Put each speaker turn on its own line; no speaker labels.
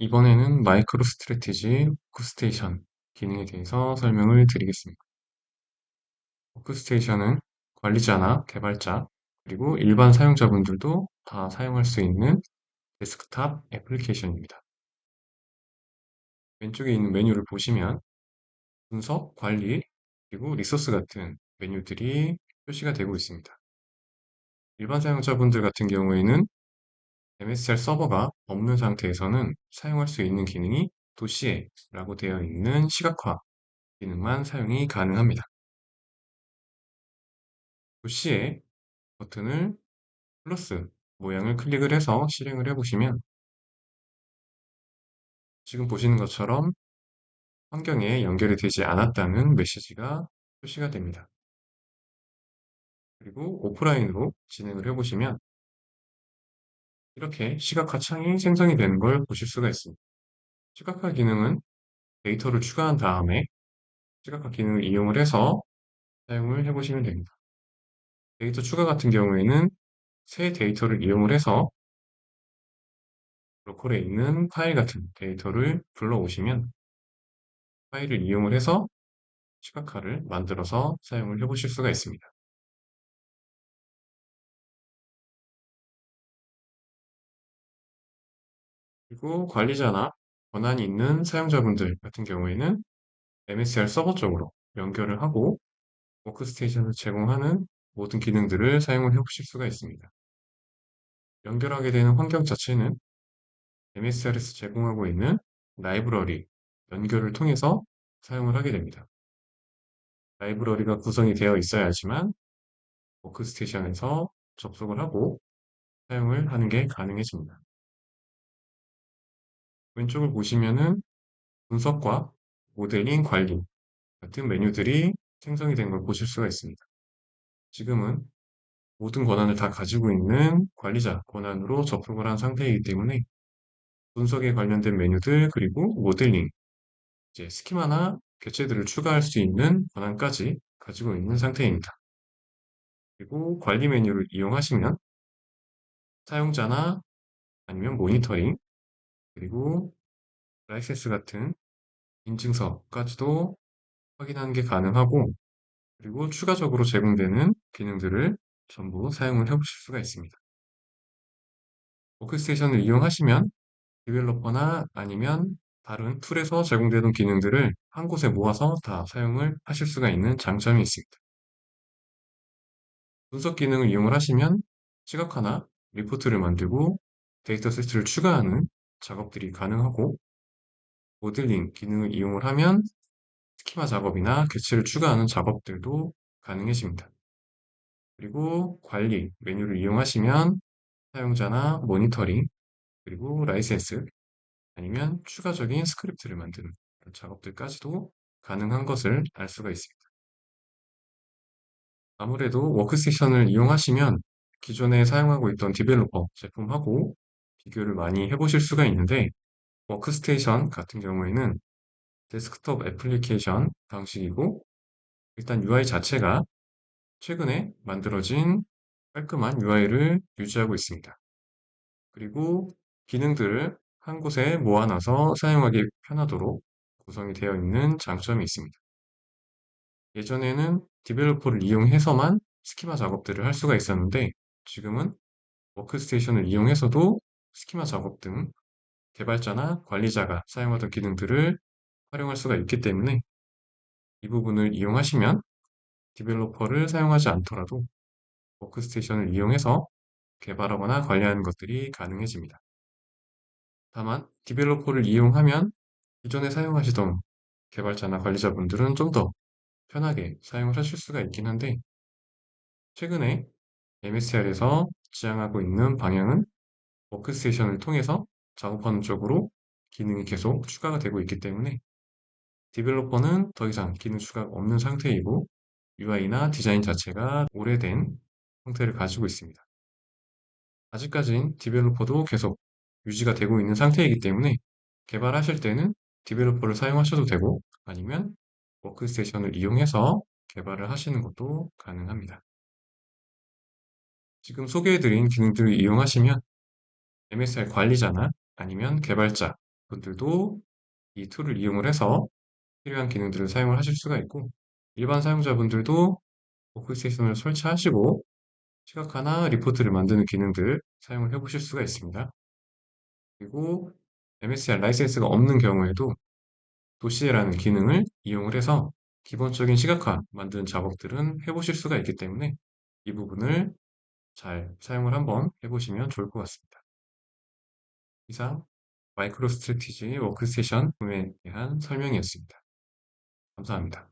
이번에는 마이크로 스트래티지 워크스테이션 기능에 대해서 설명을 드리겠습니다. 워크스테이션은 관리자나 개발자, 그리고 일반 사용자분들도 다 사용할 수 있는 데스크탑 애플리케이션입니다. 왼쪽에 있는 메뉴를 보시면 분석, 관리, 그리고 리소스 같은 메뉴들이 표시가 되고 있습니다. 일반 사용자분들 같은 경우에는 MSR 서버가 없는 상태에서는 사용할 수 있는 기능이 도시에라고 되어 있는 시각화 기능만 사용이 가능합니다. 도시에 버튼을 플러스 모양을 클릭을 해서 실행을 해보시면 지금 보시는 것처럼 환경에 연결이 되지 않았다는 메시지가 표시가 됩니다. 그리고 오프라인으로 진행을 해보시면 이렇게 시각화 창이 생성이 되는 걸 보실 수가 있습니다. 시각화 기능은 데이터를 추가한 다음에 시각화 기능을 이용을 해서 사용을 해보시면 됩니다. 데이터 추가 같은 경우에는 새 데이터를 이용을 해서 로컬에 있는 파일 같은 데이터를 불러오시면 파일을 이용을 해서 시각화를 만들어서 사용을 해보실 수가 있습니다. 그리고 관리자나 권한이 있는 사용자분들 같은 경우에는 MSR 서버 쪽으로 연결을 하고 워크스테이션을 제공하는 모든 기능들을 사용을 해보실 수가 있습니다. 연결하게 되는 환경 자체는 MSR에서 제공하고 있는 라이브러리 연결을 통해서 사용을 하게 됩니다. 라이브러리가 구성이 되어 있어야지만 워크스테이션에서 접속을 하고 사용을 하는 게 가능해집니다. 왼쪽을 보시면은 분석과 모델링 관리 같은 메뉴들이 생성이 된 걸 보실 수가 있습니다. 지금은 모든 권한을 다 가지고 있는 관리자 권한으로 접속을 한 상태이기 때문에 분석에 관련된 메뉴들 그리고 모델링, 이제 스키마나 개체들을 추가할 수 있는 권한까지 가지고 있는 상태입니다. 그리고 관리 메뉴를 이용하시면 사용자나 아니면 모니터링 그리고 라이센스 같은 인증서까지도 확인하는 게 가능하고 그리고 추가적으로 제공되는 기능들을 전부 사용을 해보실 수가 있습니다. 워크스테이션을 이용하시면 디벨로퍼나 아니면 다른 툴에서 제공되는 기능들을 한 곳에 모아서 다 사용을 하실 수가 있는 장점이 있습니다. 분석 기능을 이용을 하시면 시각화나 리포트를 만들고 데이터 세트를 추가하는 작업들이 가능하고 모델링 기능을 이용을 하면 스키마 작업이나 개체를 추가하는 작업들도 가능해집니다. 그리고 관리 메뉴를 이용하시면 사용자나 모니터링 그리고 라이센스 아니면 추가적인 스크립트를 만드는 작업들까지도 가능한 것을 알 수가 있습니다. 아무래도 워크스테이션을 이용하시면 기존에 사용하고 있던 디벨로퍼 제품하고 비교를 많이 해보실 수가 있는데 워크스테이션 같은 경우에는 데스크톱 애플리케이션 방식이고 일단 UI 자체가 최근에 만들어진 깔끔한 UI를 유지하고 있습니다. 그리고 기능들을 한 곳에 모아놔서 사용하기 편하도록 구성이 되어 있는 장점이 있습니다. 예전에는 디벨로퍼를 이용해서만 스키마 작업들을 할 수가 있었는데 지금은 워크스테이션을 이용해서도 스키마 작업 등 개발자나 관리자가 사용하던 기능들을 활용할 수가 있기 때문에 이 부분을 이용하시면 디벨로퍼를 사용하지 않더라도 워크스테이션을 이용해서 개발하거나 관리하는 것들이 가능해집니다. 다만 디벨로퍼를 이용하면 기존에 사용하시던 개발자나 관리자분들은 좀 더 편하게 사용을 하실 수가 있긴 한데 최근에 MSR에서 지향하고 있는 방향은 워크스테이션을 통해서 작업하는 쪽으로 기능이 계속 추가가 되고 있기 때문에 디벨로퍼는 더 이상 기능 추가가 없는 상태이고 UI나 디자인 자체가 오래된 형태를 가지고 있습니다. 아직까진 디벨로퍼도 계속 유지가 되고 있는 상태이기 때문에 개발하실 때는 디벨로퍼를 사용하셔도 되고 아니면 워크스테이션을 이용해서 개발을 하시는 것도 가능합니다. 지금 소개해드린 기능들을 이용하시면 MSR 관리자나 아니면 개발자 분들도 이 툴을 이용을 해서 필요한 기능들을 사용을 하실 수가 있고 일반 사용자분들도 워크스테이션을 설치하시고 시각화나 리포트를 만드는 기능들 사용을 해보실 수가 있습니다. 그리고 MSR 라이센스가 없는 경우에도 도시에라는 기능을 이용을 해서 기본적인 시각화 만드는 작업들은 해보실 수가 있기 때문에 이 부분을 잘 사용을 한번 해보시면 좋을 것 같습니다. 이상 마이크로 스트래티지 워크스테이션 구매에 대한 설명이었습니다. 감사합니다.